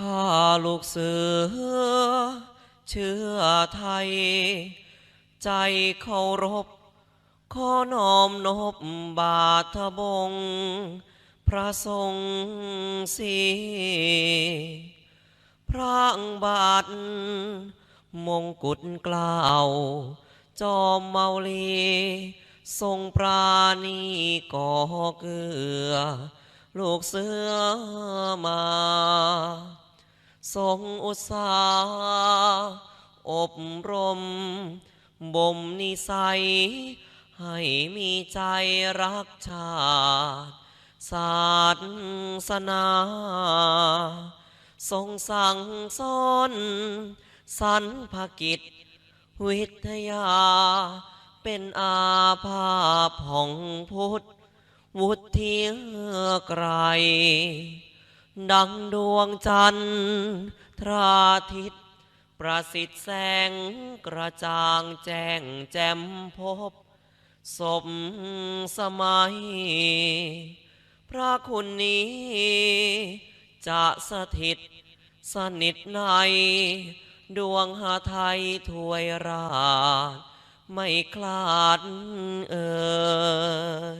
ข้าลูกเสือ เชื้อไทย ใจเคารพ ขอน้อมนบบาทบง พระทรงสีพระบาท มงกุฎกล้าว จอมเมาลี ทรงปราณีก่อเกลือ ลูกเสือมา ทรงอุตสาหอบรม บ่มนิสัย ให้มีใจรักชาติศาสนา ทรงสั่งสอนสรรพกิจ วิทยา เป็นอาภาพของพุทธ วุฒิไกร ดังดวงจันทร์ทราทิต ประสิทธิ์แสงกระจ่างแจ้งแจ่มพบ สมสมัย พระคุณนี้ จะสถิตสนิทในดวงหาไทยถวยราชไม่คลาดเอ่ย